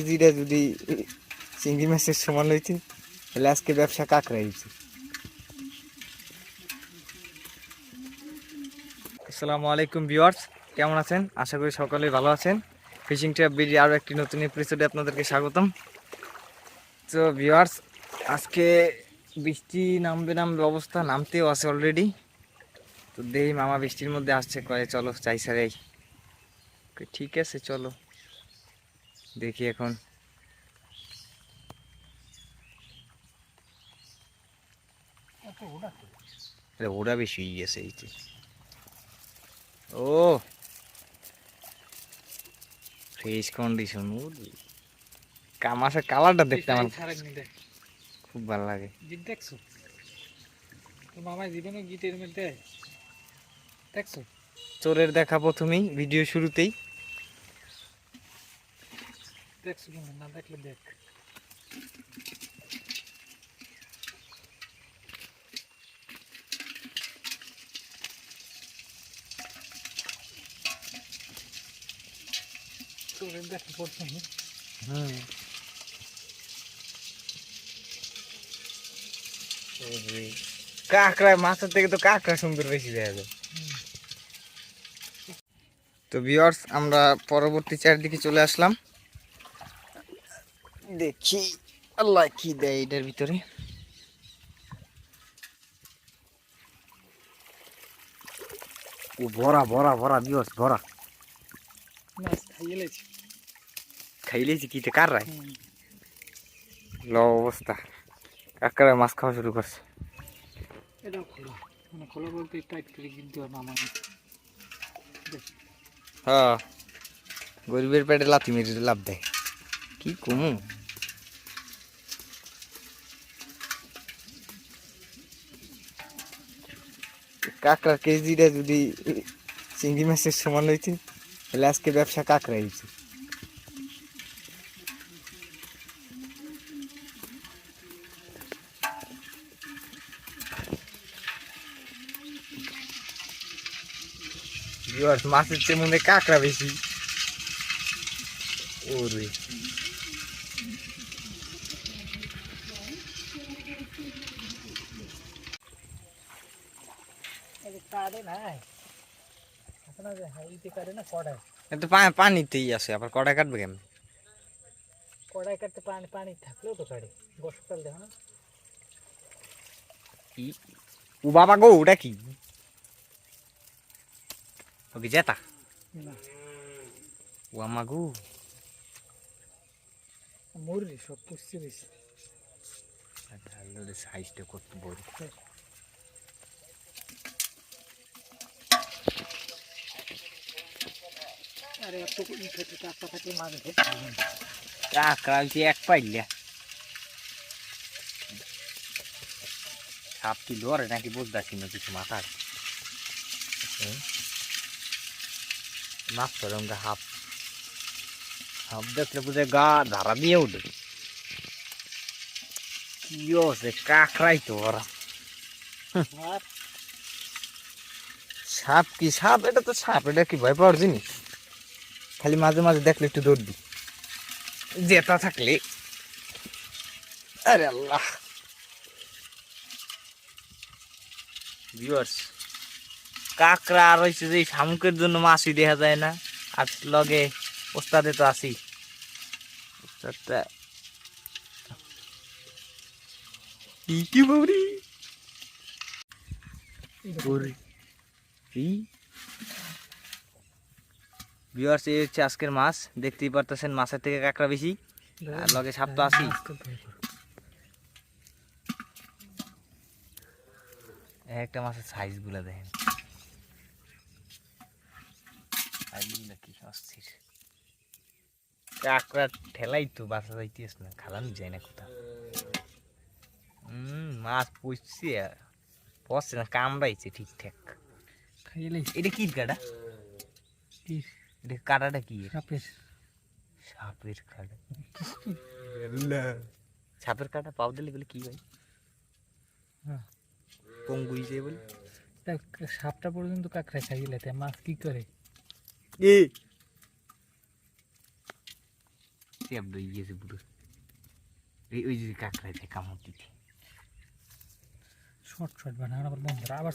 কেজিটা যদি চিংড়ি মাছের সমান হইতে তাহলে আজকে ব্যবসা কাকড়া হয়েছে আসসালামু আলাইকুম ভিউয়ার্স, কেমন আছেন? আশা করি সকলেই ভালো আছেন। ফিশিং ট্র্যাপ বিডি আরও একটি নতুন এপিসোডে আপনাদেরকে স্বাগতম। তো ভিওয়ার্স আজকে বৃষ্টি নামবে নামবে অবস্থা, নামতেও আছে অলরেডি তো দেই মামা বৃষ্টির মধ্যে আসছে, কয়ে, চলো চাই সারাই ঠিক আছে, চলো। দেখি এখন। ওরা বেশি গেছে এই ও। ফ্রেশ কন্ডিশন কামাসের কালারটা দেখতে আমার খুব ভালো লাগে। দেখছ? জীবনে গীতের মধ্যে দেখছ? চোরের দেখা প্রথমেই ভিডিও শুরুতেই। দেখছ কিন্তু না দেখলে দেখ। কাঁকড়া মাছের থেকে তো কাঁকড়া সুন্দর বেশি দেখা যায়। তো ভিউয়ার্স আমরা পরবর্তী চারদিকে চলে আসলাম। দেখি। আল্লাহ কি দেয় এটার ভিতরে? ও ভরা ভরা ভরা ভিউয়ার্স ভরা। মাছ খাইয়ে লেছি খাইলেছি কি কার রায়? ল অবস্থা। কাকড়া মাছ খাওয়া শুরু করছে? এটাও খোলা। মানে খোলা বলতে টাইট করে কিন্তু আর হ্যাঁ। গরিবের পেটে লাথি মেরে লাভ দেয়। কি কমু? কাঁকড়ার কেজিটা যদি চিংড়ি মাছের সমান হইতে তাহলে আজকে ব্যবসা কাঁকড়া হয়েছে মাছের চেয়ে মনে কাঁকড়া বেশি। ওরে কাটে নাই আপনার যে হাইতে কাটে না কড়াই এত পা- পানিতেই আছে আবার কড়া কাটবে কেমন? কড়াই কাটতে পানি পানি থাকলেও তো কাটে বর্ষাকাল দেখো না। ও বাবা গো ওটা কি? ওকে জেতা? ও আমা গো। মুরলি সব পুষতে দিছি সাইজটা কত বড়। আরে এত ই খেতে টাকা থাকে মাছ ধরতে কাঁকড়া হচ্ছে এক পাইলে সাপ কি লড়ে নাকি বুঝতেছি না কিছু মাথার মাছ করে আমরা হাফ হাফ দেখলে বুঝে গা ধারা দিয়ে উঠে কি হচ্ছে কাঁকড়াই তো ওরা আর সাপ কি সাপ এটা তো সাপ এটা কি ভয় পাওয়ার জিনিস খালি মাঝে মাঝে দেখলে একটু দৌড়বি জেতা থাকলে। আরে আল্লাহ। ভিউয়ার্স কাকড়া আর হয়েছে যে শামুকের জন্য মাছই দেখা যায় না। আর লগে ওস্তাদে তো আসি ওস্তাদটা কি কি বৌরি বৌরি ভিউয়ার্স এই হচ্ছে আজকের মাছ। দেখতেই পারতেছেন মাছের থেকে কাঁকড়া বেশি। আর লগে সাপ তো। এই একটা মাছের সাইজগুলা দেখেন অস্থির। কাঁকড়া ঠেলাই তো বাসা যাইতেস না। খালানো যায় না কোথাও। হম মাছ পচছে পচছে না কামড়াইছে ঠিকঠাক। এটা কি কাটা। এটা কাটাটা কি সাপের। সাপের কাটা সাপের কাটা পাও দিলে গেলে কি। পঙ্গুই যে বলে। সাপটা পর্যন্ত কাঁকড়া খাইয়ে লেতে মাছ কি করে? এ! চেপ দই গিয়েছে পুরো এই ওই যে কাঁকড়াইতে কামড় দিতে। শর্ট শর্ট বানা আবার বন্ধ আবার